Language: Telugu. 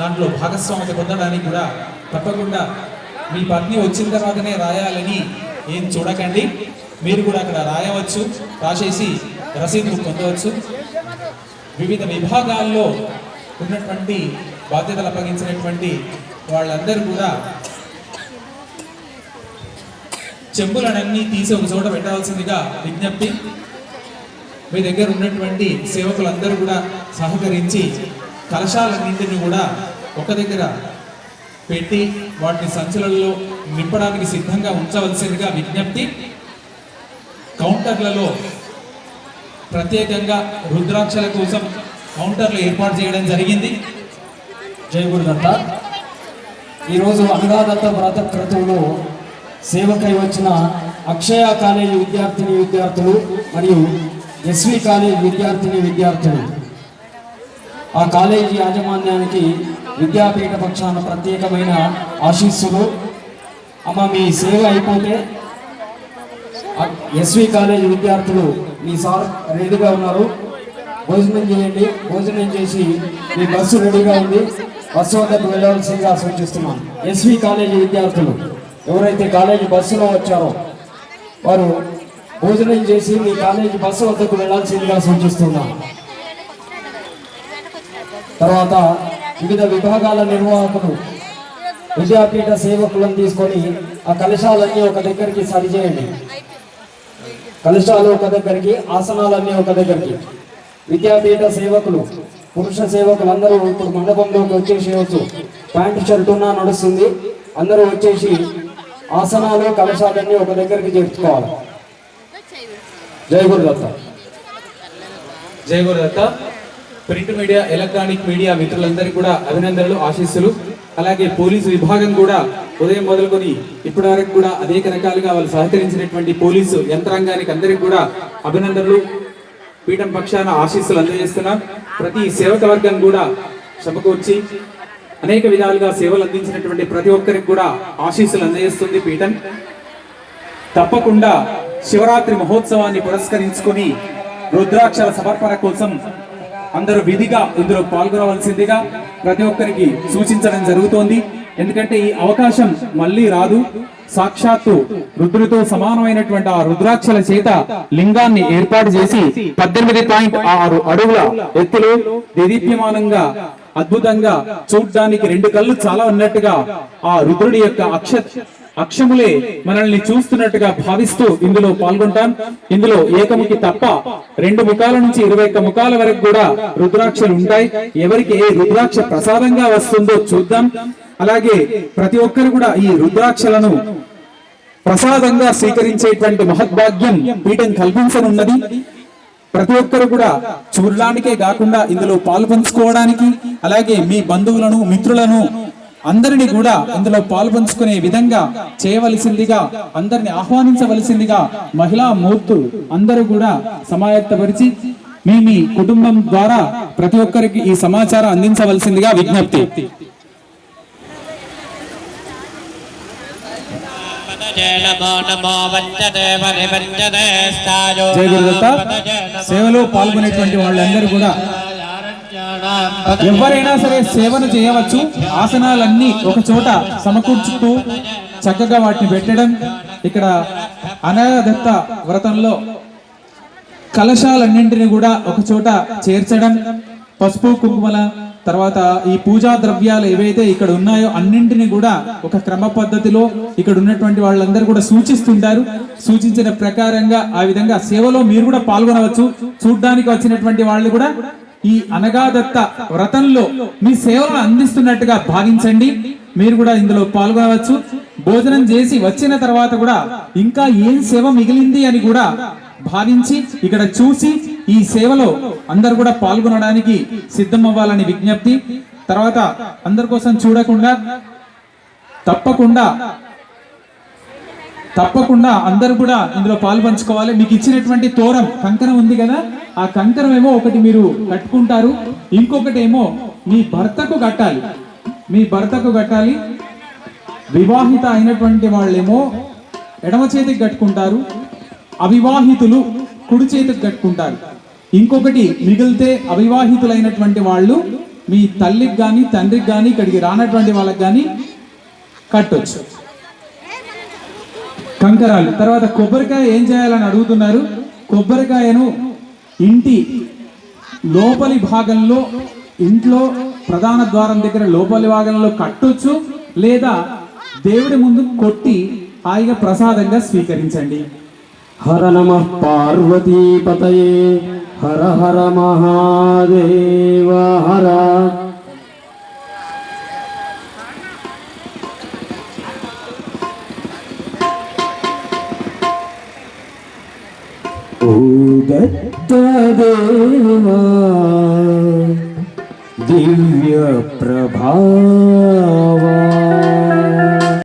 దాంట్లో భాగస్వామ్యత పొందడానికి కూడా తప్పకుండా మీ పత్ని వచ్చిన తర్వాతనే రాయాలని ఏం చూడకండి. మీరు కూడా అక్కడ రాయవచ్చు రాసేసి రసీదు పొందవచ్చు. వివిధ విభాగాల్లో ఉన్నటువంటి బాధ్యతలు అప్పగించినటువంటి వాళ్ళందరూ కూడా చెంబులనన్నీ తీసి ఒక చోట పెట్టాల్సిందిగా విజ్ఞప్తి. మీ దగ్గర ఉన్నటువంటి సేవకులందరూ కూడా సహకరించి కలశాలన్నింటినీ కూడా ఒక దగ్గర పెట్టి వాటిని సంచులలో నింపడానికి సిద్ధంగా ఉంచవలసిందిగా విజ్ఞప్తి. కౌంటర్లలో ప్రత్యేకంగా రుద్రాక్షల కోసం కౌంటర్లు ఏర్పాటు చేయడం జరిగింది. జయగురుదత్త ఈరోజు అనురాధత్త వ్రత క్రతువులో సేవకై వచ్చిన అక్షయ కాలేజీ విద్యార్థిని విద్యార్థులు మరియు ఎస్వి కాలేజీ విద్యార్థిని విద్యార్థులు. ఆ కాలేజీ యాజమాన్యానికి విద్యాపీఠ పక్షాన ప్రత్యేకమైన ఆశీస్సులు. అమ్మ మీ సేవ అయిపోతే ఎస్వి కాలేజీ విద్యార్థులు మీ సార్ రెడీగా ఉన్నారు. భోజనం చేయండి. భోజనం చేసి మీ బస్సు రెడీగా ఉంది. బస్సు వద్దకు వెళ్ళవలసిందిగా సూచిస్తున్నాను. ఎస్వి కాలేజీ విద్యార్థులు ఎవరైతే కాలేజీ బస్సులో వచ్చారో వారు భోజనం చేసి మీ కాలేజీ బస్సు వద్దకు వెళ్ళాల్సిందిగా సూచిస్తున్నాను. తర్వాత వివిధ విభాగాల నిర్వాహకులు విద్యాపీఠ సేవకులను తీసుకొని ఆ కలశాలన్నీ ఒక దగ్గరికి సరిచేయండి కలశాలు ఒక దగ్గరికి ఆసనాలన్నీ ఒక దగ్గరికి. విద్యాపీఠ సేవకులు పురుష సేవకులు అందరూ ఇప్పుడు మండపంలోకి వచ్చేసేయచ్చు ప్యాంటు షర్ట్ ఉన్నా నడుస్తుంది. అందరూ వచ్చేసి ఆసనాలు కలశాలన్నీ ఒక దగ్గరికి చేర్చుకోవాలి. జై గురుదత్త. జై Gurudatta. Print media electronic media మిత్రులందరికీ కూడా అభినందనలు ఆశీస్సులు. అలాగే పోలీసు విభాగం కూడా ఉదయం మొదలుకొని ఇప్పటి వరకు కూడా అనేక రకాలుగా వాళ్ళు సహకరించినటువంటి పోలీసు యంత్రాంగానికి అందరికీ కూడా అభినందనలు. పీఠం పక్షాన ఆశీస్సులు అందజేస్తున్నా. ప్రతి సేవక వర్గం కూడా సమకూర్చి అనేక విధాలుగా సేవలు అందించినటువంటి ప్రతి ఒక్కరికి కూడా ఆశీస్సులు అందజేస్తుంది పీఠం. తప్పకుండా శివరాత్రి మహోత్సవాన్ని పురస్కరించుకొని రుద్రాక్షల సమర్పణ కోసం అందరూ విధిగా ఇందులో పాల్గొనవలసిందిగా ప్రతి ఒక్కరికి సూచించడం జరుగుతోంది. ఎందుకంటే ఈ అవకాశం మళ్ళీ రాదు. సాక్షాత్తు రుద్రుతో సమానమైనటువంటి ఆ రుద్రాక్షల చేత లింగాన్ని ఏర్పాటు చేసి పద్దెనిమిది పాయింట్ ఆరు అడుగుల ఎత్తులో దేదీప్యమానంగా అద్భుతంగా చూడ్డానికి రెండు కళ్ళు చాలా ఉన్నట్టుగా ఆ రుద్రుడి యొక్క అక్ష అక్షములే మనల్ని చూస్తున్నట్టుగా భావిస్తూ ఇందులో పాల్గొంటాం. ఇందులో ఏకముఖి తప్ప రెండు ముఖాల నుంచి ఇరవై ఒక్క ముఖాల వరకు కూడా రుద్రాక్షలు ఉంటాయి. ఎవరికి ఏ రుద్రాక్ష ప్రసాదంగా వస్తుందో చూద్దాం. అలాగే ప్రతి ఒక్కరు కూడా ఈ రుద్రాక్షలను ప్రసాదంగా స్వీకరించేటువంటి మహద్భాగ్యం పీఠం కల్పించనున్నది. ప్రతి ఒక్కరు కూడా చూడడానికే కాకుండా ఇందులో పాల్పంచుకోవడానికి అలాగే మీ బంధువులను మిత్రులను అందరినీ కూడా ఇందులో పాల్పంచుకునే విధంగా చేయవలసిందిగా అందరిని ఆహ్వానించవలసిందిగా మహిళా మూర్తు అందరూ కూడా సమాయత్తపరిచి మీ మీ కుటుంబం ద్వారా ప్రతి ఒక్కరికి ఈ సమాచారం అందించవలసిందిగా విజ్ఞప్తి. జయ గురుదత్త సేవలో పాల్గొనేటువంటి వాళ్ళందరూ కూడా ఎవరైనా సరే సేవను చేయవచ్చు. ఆసనాలన్నీ ఒక చోట సమకూర్చుతూ చక్కగా వాటిని పెట్టడం ఇక్కడ అనాదత్త వ్రతంలో కలశాలన్నింటినీ కూడా ఒక చోట చేర్చడం పసుపు కుంకుమల తర్వాత ఈ పూజా ద్రవ్యాలు ఏవైతే ఇక్కడ ఉన్నాయో అన్నింటిని కూడా ఒక క్రమ పద్ధతిలో ఇక్కడ ఉన్నటువంటి వాళ్ళందరూ కూడా సూచిస్తుంటారు. సూచించిన ప్రకారంగా ఆ విధంగా సేవలో మీరు కూడా పాల్గొనవచ్చు. చూడ్డానికి వచ్చినటువంటి వాళ్ళు కూడా ఈ అనగాదత్త వ్రతంలో మీ సేవలను అందిస్తున్నట్టుగా భావించండి. మీరు కూడా ఇందులో పాల్గొనవచ్చు. భోజనం చేసి వచ్చిన తర్వాత కూడా ఇంకా ఏం సేవ మిగిలింది అని కూడా భావించి ఇక్కడ చూసి ఈ సేవలో అందరు కూడా పాల్గొనడానికి సిద్ధం అవ్వాలని విజ్ఞప్తి. తర్వాత అందరి కోసం చూడకుండా తప్పకుండా తప్పకుండా అందరూ కూడా ఇందులో పాలు పంచుకోవాలి మీకు ఇచ్చినటువంటి తోరం కంకణం ఉంది కదా ఆ కంకణం ఏమో ఒకటి మీరు కట్టుకుంటారు. ఇంకొకటి ఏమో మీ భర్తకు కట్టాలి. మీ భర్తకు కట్టాలి. వివాహిత అయినటువంటి వాళ్ళేమో ఎడమ చేతికి కట్టుకుంటారు. అవివాహితులు కుడి చేతికి కట్టుకుంటారు. ఇంకొకటి మిగిలితే అవివాహితులైనటువంటి వాళ్ళు మీ తల్లికి కానీ తండ్రికి కానీ ఇక్కడికి రానటువంటి వాళ్ళకి కానీ కట్టొచ్చు. కంకరాలు. తర్వాత కొబ్బరికాయ ఏం చేయాలని అడుగుతున్నారు? కొబ్బరికాయను ఇంటి లోపలి భాగంలో ఇంట్లో ప్రధాన ద్వారం దగ్గర లోపలి భాగంలో కట్టొచ్చు లేదా దేవుడి ముందు కొట్టి హాయిగా ప్రసాదంగా స్వీకరించండి. హర నమ పార్వతీపతయే హర హర మహాదేవ హర. ഭൂതത്തദേവാ ദിവ്യപ്രഭാവാ